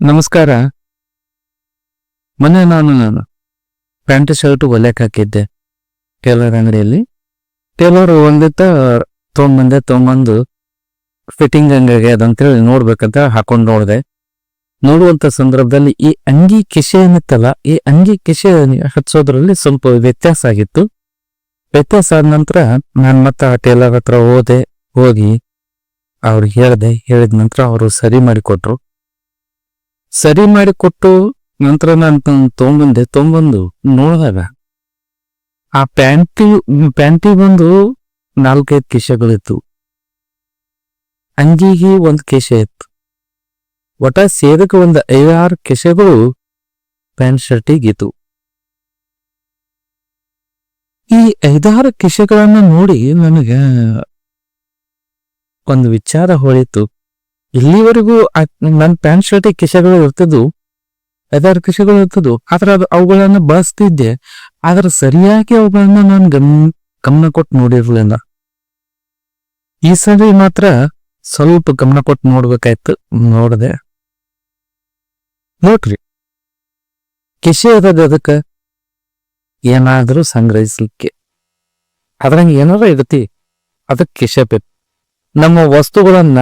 ನಮಸ್ಕಾರ. ಮೊನ್ನೆ ನಾನು ನಾನು ಪ್ಯಾಂಟ್ ಶರ್ಟ್ ಒಲೆಕ್ ಹಾಕಿದ್ದೆ. ಟೇಲರ್ ಅಂಗಡಿಯಲ್ಲಿ. ಟೇಲರ್ ಒಂದಿತ್ತ ತೊಗೊಂಬಂದೆ, ತೊಗೊಂಬಂದು ಫಿಟ್ಟಿಂಗ್ ಅದಂತ ಅದಂತೇಳಿ ನೋಡ್ಬೇಕಂತ ಹಾಕೊಂಡು ನೋಡಿದೆ. ನೋಡುವಂತ ಸಂದರ್ಭದಲ್ಲಿ ಈ ಅಂಗಿ ಕಿಶೆ ಏನಿತ್ತಲ್ಲ, ಈ ಅಂಗಿ ಕಿಶೆ ಹಚ್ಚೋದ್ರಲ್ಲಿ ಸ್ವಲ್ಪ ವ್ಯತ್ಯಾಸ ಆಗಿತ್ತು. ವ್ಯತ್ಯಾಸ ಆದ ನಂತರ ನಾನು ಮತ್ತೆ ಆ ಟೇಲರ್ ಹತ್ರ ಹೋದೆ, ಹೋಗಿ ಅವ್ರಿಗೆ ಹೇಳಿದೆ, ಹೇಳಿದ ನಂತರ ಅವರು ಸರಿ ಮಾಡಿ ಕೊಟ್ರು ಸರಿ ಮಾಡಿ ಕೊಟ್ಟು ನಂತರ ನಾನು ತೊಗೊಂಬಂದೆ, ತೊಗೊಂಬಂದು ನೋಡಿದಾಗ ಆ ಪ್ಯಾಂಟಿ ಪ್ಯಾಂಟಿ ಬಂದು ನಾಲ್ಕೈದು ಕೇಶಗಳಿತ್ತು. ಅಂಗಿಗೆ ಒಂದು ಕೇಶ ಇತ್ತು. ಒಟ ಸೇದಕ್ಕೆ ಒಂದು ಐದಾರು ಕೇಶಗಳು ಪ್ಯಾಂಟ್ ಶರ್ಟಿಗಿತ್ತು ಈ ಐದಾರು ಕೇಶಗಳನ್ನು ನೋಡಿ ನನಗೆ ಒಂದು ವಿಚಾರ ಹೊಳಿತು. ಇಲ್ಲಿವರೆಗೂ ನನ್ನ ಪ್ಯಾಂಟ್ ಶರ್ಟ್ ಕಿಸೆಗಳು ಇರ್ತದ್ದು ಐದಾರು ಕಿಸೆಗಳು ಇರ್ತದ್ದು ಆದ್ರೆ ಅದು ಅವುಗಳನ್ನ ಬಳಸ್ತಿದ್ದೆ. ಆದ್ರೆ ಸರಿಯಾಗಿ ಅವುಗಳನ್ನ ನಾನು ಗಮ್, ಗಮನ ಕೊಟ್ಟು ನೋಡಿರ್ಲಿಲ್ಲ. ಈ ಸರಿ ಮಾತ್ರ ಸ್ವಲ್ಪ ಗಮನ ಕೊಟ್ಟು ನೋಡ್ಬೇಕಾಯ್ತು, ನೋಡಿದೆ. ನೋಡ್ರಿ. ಕಿಶೆ ಇರೋದು ಅದಕ್ಕೆ ಏನಾದ್ರೂ ಸಂಗ್ರಹಿಸ್ಲಿಕ್ಕೆ. ಅದ್ರಂಗೆ ಏನಾರ ಇರ್ತಿ ಅದಕ್ಕೆ ಕಿಶೆ ಬೇಕು. ನಮ್ಮ ವಸ್ತುಗಳನ್ನ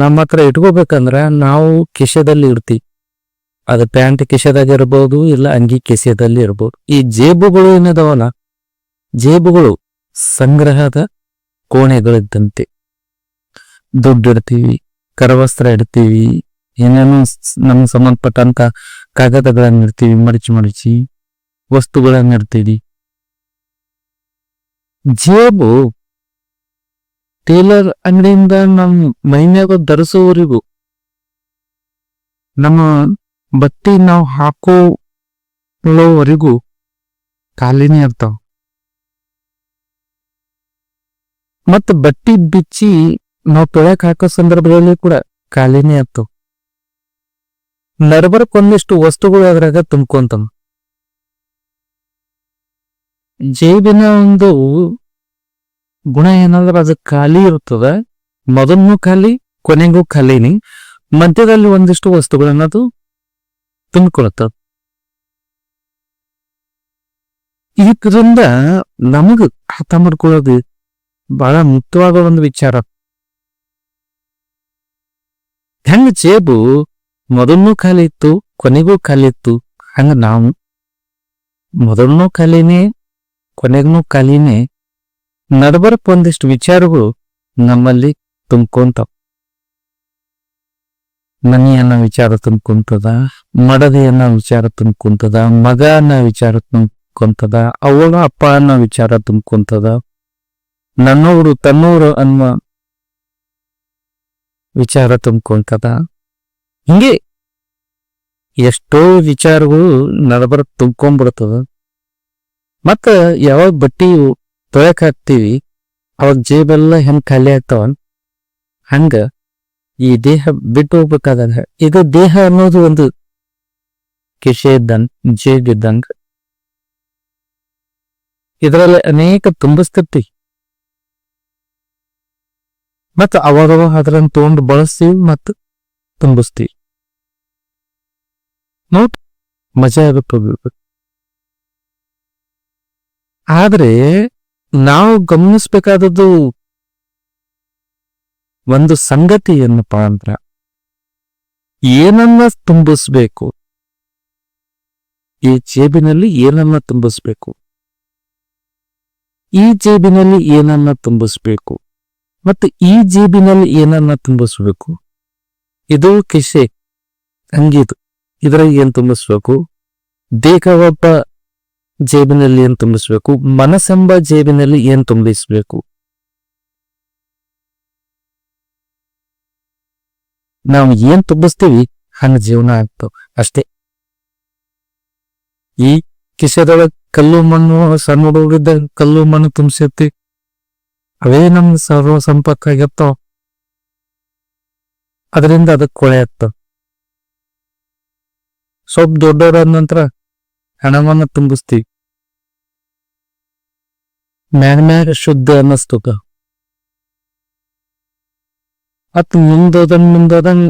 ನಮ್ಮ ಹತ್ರ ಇಟ್ಕೋಬೇಕಂದ್ರ ನಾವು ಕಿಶೆದಲ್ಲಿ ಇಡ್ತೀವಿ. ಅದು ಪ್ಯಾಂಟ್ ಕಿಶೆದಾಗ ಇರ್ಬೋದು, ಇಲ್ಲ ಅಂಗಿ ಕಿಸೆದಲ್ಲಿ ಇರ್ಬೋದು. ಈ ಜೇಬುಗಳು ಏನದವಲ್ಲ, ಜೇಬುಗಳು ಸಂಗ್ರಹದ ಕೋಣೆಗಳಿದ್ದಂತೆ. ದುಡ್ಡು ಇಡ್ತೀವಿ, ಕರವಸ್ತ್ರ ಇಡ್ತೀವಿ, ಏನೇನೋ ನಮ್ಗೆ ಸಂಬಂಧಪಟ್ಟಂತ ಕಾಗದಗಳನ್ನ ಇಡ್ತೀವಿ, ಮಡಚಿ ಮಡಚಿ ವಸ್ತುಗಳನ್ನ ಇಡ್ತೀವಿ. ಜೇಬು ಟೇಲರ್ ಅಂಗಡಿಯಿಂದ ನಮ್ ಮೈನ್ಯಾಗ ಧರಿಸುವವರಿಗೂ ನಮ್ಮ ಬಟ್ಟೆ ನಾವು ಹಾಕೋವರೆಗೂ ಖಾಲಿನೇ ಇರ್ತಾವ. ಮತ್ತ ಬಟ್ಟಿ ಬಿಚ್ಚಿ ನಾವು ತೊಳ್ಯಾಕ್ ಹಾಕೋ ಸಂದರ್ಭದಲ್ಲಿ ಕೂಡ ಖಾಲಿನೇ ಇರ್ತಾವ. ನರ್ಬರ್ಕ್ ಒಂದಿಷ್ಟು ವಸ್ತುಗಳು ಅದ್ರಾಗ ತುಂಬ್ಕೊಂತಾವ. ಜೇಬಿನ ಒಂದು ಗುಣ ಏನಂದ್ರೆ ಅದು ಖಾಲಿ ಇರ್ತದ ಮೊದಲನು ಖಾಲಿ, ಕೊನೆಗೂ ಖಾಲಿನಿ. ಮಧ್ಯದಲ್ಲಿ ಒಂದಿಷ್ಟು ವಸ್ತುಗಳನ್ನ ಅದು ತುಂಬಿಕೊಳ್ಳುತ್ತದೆ ಇದರಿಂದ ನಮಗ ಅರ್ಥ ಮಾಡ್ಕೊಳ್ಳೋದು ಬಹಳ ಮುಖ್ಯವಾದ ಒಂದು ವಿಚಾರ. ಹೆಂಗ ಜೇಬು ಮೊದಲನೂ ಖಾಲಿ ಇತ್ತು, ಕೊನೆಗೂ ಖಾಲಿ ಇತ್ತು, ಹಂಗ ನಾವು ಮೊದಲನೂ ಖಾಲಿನೇ, ಕೊನೆಗೂ ಖಾಲಿನೇ ನಡಬರಕ್ ಒಂದಿಷ್ಟು ವಿಚಾರಗಳು ನಮ್ಮಲ್ಲಿ ತುಂಬ್ಕೊಂತಾವ ಮನಿ ಅನ್ನೋ ವಿಚಾರ ತುಂಬ್ಕೊಂತದ ಮಡದಿ ಅನ್ನೋ ವಿಚಾರ ತುಂಬ್ಕೊಂತದ ಮಗ ಅನ್ನೋ ವಿಚಾರ ತುಂಬ್ಕೊಂತದ, ಅವಳ ಅಪ್ಪ ಅನ್ನೋ ವಿಚಾರ ತುಂಬ್ಕೊಂತದ ನನ್ನವರು ತನ್ನವರು ಅನ್ನುವ ವಿಚಾರ ತುಂಬ್ಕೊಂತದ. ಹಿಂಗೆ ಎಷ್ಟೋ ವಿಚಾರಗಳು ನಡಬರ್ಕ್ ತುಂಬ್ಕೊಂಡ್ಬಿಡ್ತದ. ಮತ್ತ ಯಾವಾಗ ಬಟ್ಟಿ ತೊಳಕ್ ಹಾಕ್ತಿವಿ ಅವಾಗ ಜೇಬೆಲ್ಲ ಹೆಂಗ್ ಖಾಲಿ ಆಗ್ತಾವ ಹಂಗ ಈ ದೇಹ ಬಿಟ್ಟು ಹೋಗ್ಬೇಕಾದಾಗ ಇದು ದೇಹ ಅನ್ನೋದು ಒಂದು ಕಿಶೆ ಇದ್ದಂಗ್ ಜೇಬ್ ಇದ್ದಂಗ ಇದರಲ್ಲಿ ಅನೇಕ ತುಂಬಿಸ್ತಿರ್ತಿ. ಮತ್ತ ಅವಾಗವ ಅದ್ರನ್ನ ತಗೊಂಡು ಬಳಸ್ತೀವಿ ಮತ್ತು ತುಂಬಿಸ್ತೀವಿ. ನೋಟ್ ಮಜಾ ಹೋಗ್ಬೇಕು ಆದ್ರೆ ನಾವು ಗಮನಿಸಬೇಕಾದದ್ದು ಒಂದು ಸಂಗತಿ ಏನಪ್ಪ ಅಂದ್ರ, ಏನನ್ನ ತುಂಬಿಸ್ಬೇಕು? ಈ ಜೇಬಿನಲ್ಲಿ ಏನನ್ನ ತುಂಬಿಸ್ಬೇಕು? ಈ ಜೇಬಿನಲ್ಲಿ ಏನನ್ನ ತುಂಬಿಸ್ಬೇಕು? ಮತ್ತು ಈ ಜೇಬಿನಲ್ಲಿ ಏನನ್ನ ತುಂಬಿಸ್ಬೇಕು? ಇದು ಕಿಶೆ ಹಂಗಿದು ಇದ್ರಾಗ ಏನ್ ತುಂಬಿಸ್ಬೇಕು? ದೇಹ ಒಬ್ಬ ಜೇಬಿನಲ್ಲಿ ಏನ್ ತುಂಬಿಸ್ಬೇಕು? ಮನಸ್ಸೆಂಬ ಜೇಬಿನಲ್ಲಿ ಏನ್ ತುಂಬಿಸ್ಬೇಕು? ನಾವು ಏನ್ ತುಂಬಿಸ್ತೀವಿ? ಹಂಗ ಜೀವನ ಆಗ್ತಾವ ಅಷ್ಟೇ. ಈ ಕಿಶೆದೊಳಗ ಕಲ್ಲು ಮಣ್ಣು ಸಣ್ಣ ಹುಡುಗರಿದ್ದ ಕಲ್ಲು ಮಣ್ಣು ತುಂಬಿಸಿರ್ತಿ ಅವೇ ನಮ್ ಸರ್ವ ಸಂಪರ್ಕ ಆಗಿರ್ತಾವ ಅದರಿಂದ ಅದಕ್ಕೆ ಕೊಳೆ ಆಗ್ತಾವ ಸ್ವಲ್ಪ ದೊಡ್ಡವರಾದ ನಂತರ ಹಣವನ್ನ ತುಂಬಿಸ್ತೀವಿ ಮ್ಯಾಗ ಮ್ಯಾಗ ಶುದ್ಧ ಅನ್ನಿಸ್ತುಕ. ಅತ್ ಮುಂದೋದಂಗ್ ಮುಂದೋದಂಗ್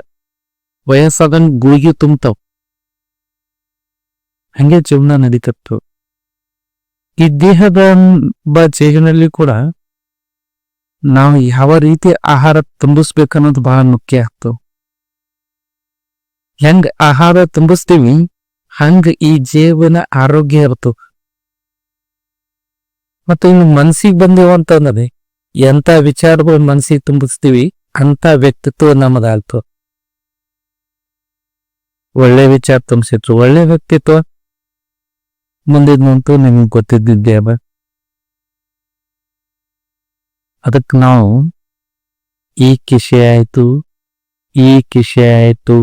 ವಯಸ್ಸಾದಂಗ್ ಗುಳಿಗೆ ತುಂಬ್ತಾವ್. ಹಂಗೆ ಜೀವನ ನಡೀತತ್ತು. ಈ ದೇಹದ ಬ ಜೀವನಲ್ಲಿ ಕೂಡ ನಾವು ಯಾವ ರೀತಿ ಆಹಾರ ತುಂಬಿಸ್ಬೇಕನ್ನೋದು ಬಹಳ ಮುಖ್ಯ ಆಗ್ತವ ಹೆಂಗ್ ಆಹಾರ ತುಂಬಿಸ್ತೀವಿ? ಹಂಗ ಈ ಜೀವನ ಆರೋಗ್ಯ ಇರ್ತು. ಮತ್ತೆ ಇನ್ನು ಮನ್ಸಿಗೆ ಬಂದೇವು ಅಂತಂದ್ರೆ ಎಂತ ವಿಚಾರಗಳು ಮನ್ಸಿಗೆ ತುಂಬಿಸ್ತೀವಿ ಅಂತ ವ್ಯಕ್ತಿತ್ವ ನಮ್ಮದಾಗ್ತವ ಒಳ್ಳೆ ವಿಚಾರ ತುಂಬಿಸಿತ್ತು ಒಳ್ಳೆ ವ್ಯಕ್ತಿತ್ವ ಮುಂದಿದ್ನಂತೂ ನಿಮ್ಗೆ ಗೊತ್ತಿದ್ದಿದ್ದೇ ಅದಕ್ಕೆ ನಾವು ಈ ಕಿಶೆ ಆಯ್ತು, ಈ ಕಿಶೆ ಆಯ್ತು,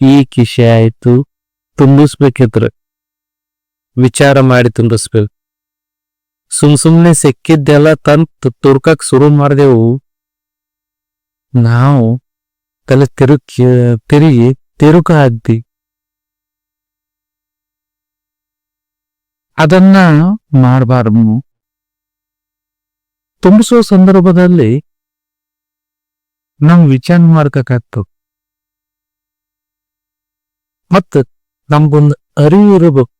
ಈ ಕಿಶೆ ಆಯ್ತು. ತುಂಬಿಸ್ಬೇಕಿದ್ರ ವಿಚಾರ ಮಾಡಿ ತುಂಬಿಸ್ಬೇಕು. ಸುಮ್ ಸುಮ್ನೆ ಸಿಕ್ಕಿದ್ದೆಲ್ಲ ತಂತ್ ತುರ್ಕಕ್ ಶುರು ಮಾಡಿದೆವು. ನಾವು ತಲೆ ತಿರು ತಿರುಗಿ ತಿರುಕ ಹಾಕ್ದಿ ಅದನ್ನ ಮಾಡಬಾರ್ದು. ತುಂಬಿಸೋ ಸಂದರ್ಭದಲ್ಲಿ ನಮ್ ವಿಚಾರ ಮಾಡ್ಬೇಕಾಗ್ತದ ಮತ್ತ ನಮ್ಗೊಂದು ಅರಿವು ಇರಬೇಕು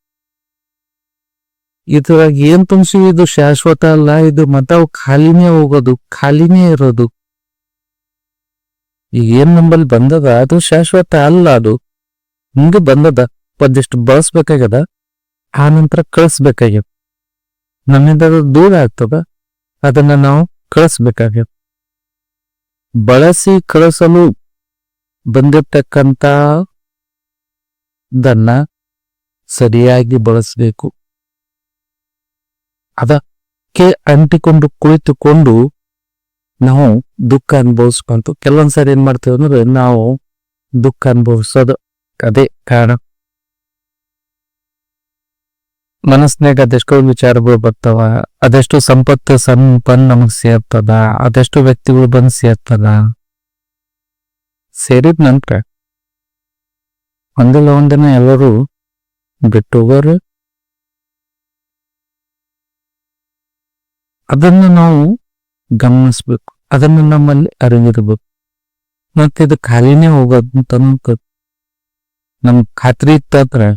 ಇದ್ರಾಗ ಏನ್ ತುಂಬಿಸಿ, ಇದು ಶಾಶ್ವತ ಅಲ್ಲ, ಇದು ಮತ್ತ ಅವು ಖಾಲಿನೇ ಹೋಗೋದು, ಖಾಲಿನೇ ಇರೋದು. ಈಗ ಏನ್ ನಂಬಲ್ಲಿ ಬಂದದ, ಅದು ಶಾಶ್ವತ ಅಲ್ಲ ಅದು. ಹಿಂಗೆ ಬಂದದ, ಒಂದಿಷ್ಟು ಬಳಸ್ಬೇಕಾಗ್ಯದ, ಆ ನಂತರ ಕಳಿಸ್ಬೇಕಾಗ್ಯದ. ನಮ್ಮಿಂದ ಅದು ದೂರ ಆಗ್ತದ, ಅದನ್ನ ನಾವು ಕಳಿಸ್ಬೇಕಾಗ್ಯದ. ಬಳಸಿ ಕಳಿಸಲು ಬಂದಿರ್ತಕ್ಕಂತ ದನ್ನ ಸರಿಯಾಗಿ ಬಳಸಬೇಕು. ಅದಕ್ಕೆ ಅಂಟಿಕೊಂಡು ಕುಳಿತುಕೊಂಡು ನಾವು ದುಃಖ ಅನುಭವಿಸ್ಕೊಂತು. ಕೆಲವೊಂದ್ಸರಿ ಏನ್ ಮಾಡ್ತೇವೆ ಅಂದ್ರೆ ನಾವು ದುಃಖ ಅನುಭವಿಸೋದು ಅದೇ ಕಾರಣ. ಮನಸ್ನಾಗ ಅದೆಷ್ಟೋ ವಿಚಾರಗಳು ಬರ್ತಾವ, ಅದೆಷ್ಟು ಸಂಪತ್ತು ಸಂಪನ್ನ ನಮಗ್ ಸೇರ್ತದ, ಅದೆಷ್ಟು ವ್ಯಕ್ತಿಗಳು ಬಂದ್ ಸೇರ್ತದ. ಸೇರಿದ ನಂತರ ಒಂದಿಲ್ಲ ಒಂದಿನ ಎಲ್ಲರೂ ಬಿಟ್ಟು ಹೋಗೋರು ಅದನ್ನು ನಾವು ಗಮನಿಸ್ಬೇಕು. ಅದನ್ನು ನಮ್ಮಲ್ಲಿ ಅರಿವಿರ್ಬೇಕು. ಮತ್ತೆ ಇದು ಖಾಲಿನೇ ಹೋಗೋದಂತ ನಮ್ ಖಾತ್ರಿ ಇತ್ತಾದ್ರೆ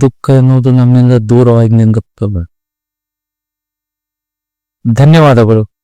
ದುಃಖ ಅನ್ನೋದು ನಮ್ಮಿಂದ ದೂರವಾಗಿ ನಿಂಗುತ್ತದೆ ಧನ್ಯವಾದಗಳು.